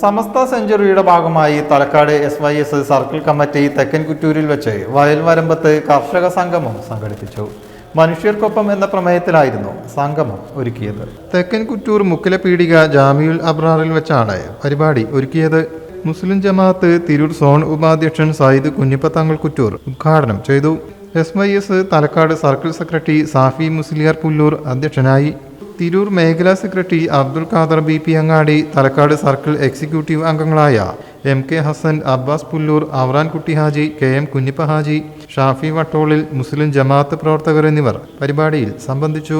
സമസ്ത സെഞ്ചുറിയുടെ ഭാഗമായി Thalakkad S Y S circle committee തെക്കൻ കുറ്റൂരിൽ വെച്ച് വയൽ വരമ്പത്ത് കർഷക സംഗമം സംഘടിപ്പിച്ചു. മനുഷ്യർക്കൊപ്പം എന്ന പ്രമേയത്തിലായിരുന്നു സംഗമം ഒരുക്കിയത്. തെക്കൻ കുറ്റൂർ മുക്കില പീടിക ജാമിയുൽ അബ്രാറിൽ വെച്ചാണ് പരിപാടി ഒരുക്കിയത്. മുസ്ലിം ജമാഅത്ത് തിരൂർ സോൺ ഉപാധ്യക്ഷൻ സയ്യിദ് കുഞ്ഞിപ്പത്തങ്ങൾ കുറ്റൂർ ഉദ്ഘാടനം ചെയ്തു. S Y S Thalakkad circle secretary Safi Musliyar Pullur അധ്യക്ഷനായി. തിരൂർ മേഖലാ secretary Abdul Khader B P Angadi Thalakkad circle executive അംഗങ്ങളായ M K Hasan Abbas Pullur Avaran Kutty Haji K M Kunhippa Haji Shafi Vattolil Muslim Jamaath പ്രവർത്തകർ എന്നിവർ പരിപാടിയിൽ സംബന്ധിച്ചു.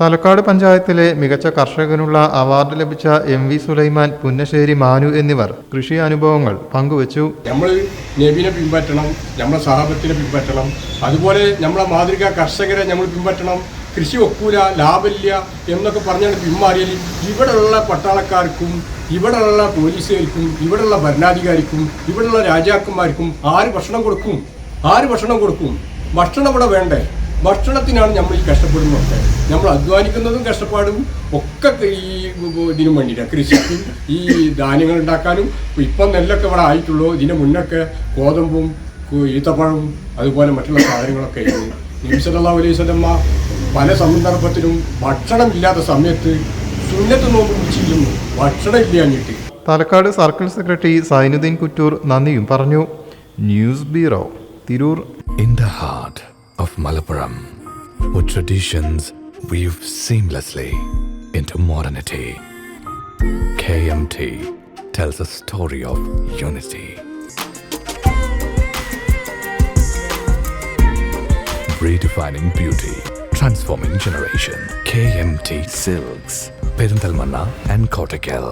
തലക്കാട് പഞ്ചായത്തിലെ മികച്ച കർഷകനുള്ള അവാർഡ് ലഭിച്ച എം വി സുലൈമാൻ പുന്നശ്ശേരി മാനു എന്നിവർ കൃഷി അനുഭവങ്ങൾ പങ്കുവച്ചു. നമ്മൾ നബിനെ പിൻപറ്റണം നമ്മളെ സഹാബത്തിനെ പിൻപറ്റണം അതുപോലെ നമ്മളെ മാതൃക കർഷകരെ നമ്മൾ പിൻപറ്റണം കൃഷി ഒക്കൂല ലാഭമില്ല എന്നൊക്കെ പറഞ്ഞാണ് പിന്മാറിയാൽ ഇവിടെയുള്ള പട്ടാളക്കാർക്കും ഇവിടെയുള്ള പോലീസുകാർക്കും ഇവിടെയുള്ള ഭരണാധികാരിക്കും ഇവിടെയുള്ള രാജാക്കന്മാർക്കും ആര് ഭക്ഷണം കൊടുക്കും? ആര് ഭക്ഷണം കൊടുക്കും? ഭക്ഷണം ഇവിടെ വേണ്ടേ? ഭക്ഷണത്തിനാണ് നമ്മൾ ഈ കഷ്ടപ്പെടുന്നത് നമ്മൾ അധ്വാനിക്കുന്നതും കഷ്ടപ്പാടും ഒക്കെ ഈ ഇതിനും വേണ്ടിയിട്ടാണ് കൃഷിക്കും ഈ ധാന്യങ്ങൾ ഉണ്ടാക്കാനും ഇപ്പം നെല്ലൊക്കെ ഇവിടെ ആയിട്ടുള്ളൂ. ഇതിന് മുന്നൊക്കെ ഗോതമ്പും ഈത്തപ്പഴവും അതുപോലെ മറ്റുള്ള സാധനങ്ങളൊക്കെ ആയിരുന്നു. നിമിഷത്തുള്ള അലൈഹി സ്വലമ്മ പല സന്ദർഭത്തിലും ഭക്ഷണമില്ലാത്ത സമയത്ത് സുന്നത്ത് നോക്കും ചെയ്യുന്നു ഭക്ഷണമില്ല ഞെട്ടി തലക്കാട് സർക്കിൾ സെക്രട്ടറി സൈനുദ്ദീൻ കുറ്റൂർ നന്ദിയും പറഞ്ഞു. News bureau Tirur. In the heart of Malappuram traditions weave seamlessly into modernity K M T tells a story of unity Redefining beauty. Transforming generation. KMT Silks, Perindalmanna and Kottakkal.